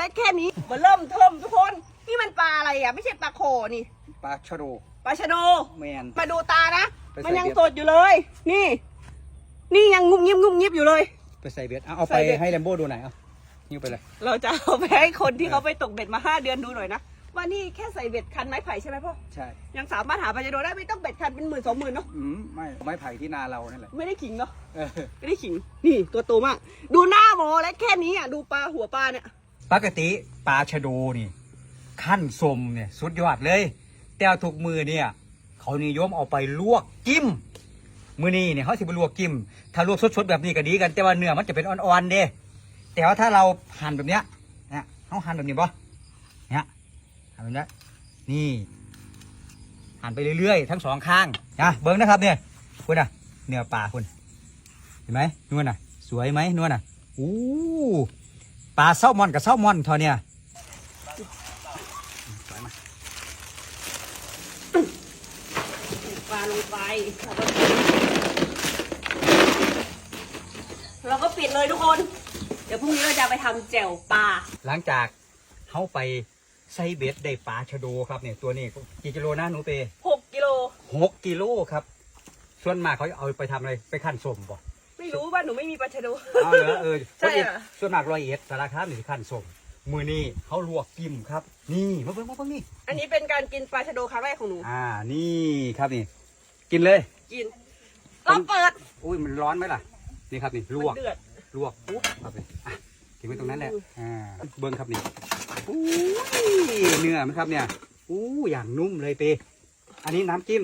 เล็กแค่นี้มาเริ่มเทิมทุกคนนี่มันปลาอะไรอะ ไม่ใช่ปลาโขนี่ปลาชะโดปลาชะโดแมน มาดูตานะ ไปใส่ มันยังเบ็ดสดอยู่เลย นี่ นี่ยังงุบยิบงุบยิบอยู่เลย ไปใส่เบ็ดเอาเอาใส่ไปเบ็ด ให้แลมโบ้ดูหน่อยเอานิ้วไปเลย เราจะเอาไปให้คนที่เออเขาไปตกเบ็ดมาห้าเดือนดูหน่อยนะว่านี่แค่ใส่เบ็ดคันไม้ไผ่ใช่ไหมพ่อใช่ยังสามารถหาปลาชะโดได้ไม่ต้องเบ็ดคันเป็นหมื่นสองหมื่นเนาะอืมไม่ไม้ไผ่ที่นาเรานั่นแหละไม่ได้ขิงเนาะ เออไม่ได้ขิง นี่ตัวโตมาก ดูหน้าโมเล็กแค่นี้อะ ดูปลาหัวปลาเนี่ย ปกติปลาชะโดนี่ ขั้นสมเนี่ยสุดยอดเลย แต่เอาทุกมือเนี่ย เขานิยมเอาไปลวกจิ้มมือนี้เนี่ยเขาสิไปลวกจิ้มถ้าลวกสดๆแบบนี้ก็ดีกันแต่ว่าเนื้อมันจะเป็นอ่อนๆเด้แต่ว่าถ้าเราหั่นแบบเนี้ยเนี่ยเขาหั่นแบบนี้ปะเนี่ยหั่นแบบนี้นี่หั่นไปเรื่อยๆทั้งสองข้างนะเบิ้งนะครับเนี่ยคุณอะเนื้อปลาคุณเห็นไหมนวลน่ะ สวยไหมนวลน่ะอู้ ปลาแซลมอนกับแซลมอนเท่าเนี่ยสวยมากปลาลงไปเราก็ปิดเลยทุกคน เดี๋ยวพรุ่งนี้เราจะไปทำแจ่วปลา หลังจากเขาไปใส่เบ็ดได้ปลาชะโดครับเนี่ยตัวนี้กี่กิโลนะหนูเปหกกิโล หกกิโลครับ ส่วนมากเขาเอาไปทำอะไร ไปขั้นสมบ่ ไม่รู้ว่าหนูไม่มีปลาชะโด เอาเหรอเออใช่อะส่วนมากรอยเอ็ดสารคามนี่สิขั้นสมมือนี้เขาลวกกิมครับ นี่มาเบิ่งมาเบิ่งนี่อันนี้เป็นการกินปลาชะโดครั้งแรกของหนู อ่านี่ครับนี่ กินเลย กินเราเปิดอุ้ยมันร้อนไหมล่ะ นี่ครับนี่ลมันวกเดือด ลวกปุ๊บครับนี่อะกินไว้ตรงนั้นแหละอ่าเบิ้งครับนี่อู้ยเนื้อมันครับเนี่ยอู้อย่างนุ่มเลยเปอันนี้น้ำจิ้ม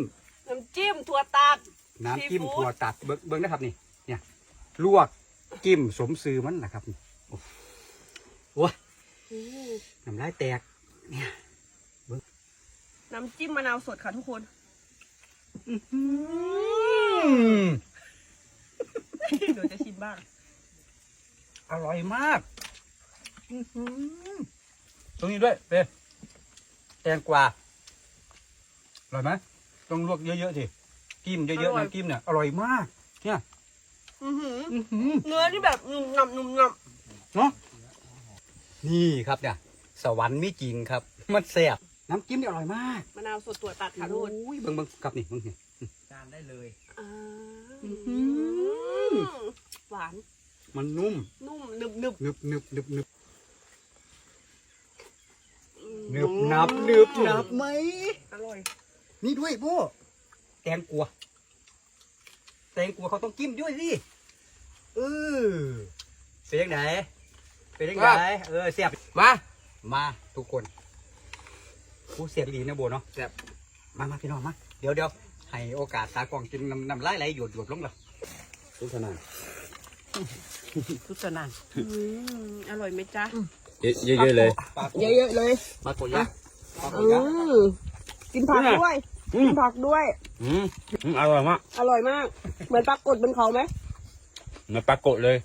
น้ำจิ้มถั่วตัด น้ำจิ้มซีฟู้ด ถั่วตัดเบิ้งเบิ้งนะครับนี่ เนี่ย ลวกจิ้มสมซื้อมันนะครับนี่โอ้โหน้ำลายแตก เนี่ยน้ำจิ้มมะนาวสดค่ะทุกคนอืมหนูจะชิมบ้าง อร่อยมากอื้อหือตรงนี้ด้วยเปแตงกวาอร่อยไหมต้องลวกเยอะๆสิจิ้มเยอะๆน้ำจิ้มเนี่ย อร่อยมาก เนี่ย อื้อหืออื้อหือเนื้อที่แบบนุ่มหนำนุ่มหนเนาะนี่ครับเนี่ยสวรรค์มีจริงครับ มันแซ่บน้ำจิ้มนี่อร่อยมากำมะนาวสดถั่วตัดค่ะทุกคนโอ้ยเบิ่งเบิ่งกับนี่เบิ่งนี่ จานได้เลยอ่าอื้อหือ หวานมันนุ่มนุ่มหนึบหนึบนึบนึบนึบนึบอืมนึบนับนึบนับไหม อร่อย นี่ด้วยพ่อแตงกวา แตงกวาเขาต้องจิ้มด้วยสิเออเป็นยังไงเป็นยังไงเออเสียบมา มาทุกคนผู้เสียบดีนะโบเนาะแซ่บมามาพี่น้องมาเดี๋ยวเดี๋ยวให้โอกาสตากล้องกินน้ำน้ำลายไหลหยดหยดลงแล้วทุกขนาดทุกสนานอืมอร่อยไหมจ๊ะเยอะๆเลยปลาโกเยอะๆเลยปลาโกยะปลาโกอืยะมกินผักด้วยอืกิมนผักด้วย อืมอืมอร่อยมาก อร่อยมาก เหมือนปลากดบนเขาไหมเหมือนปลากดเลย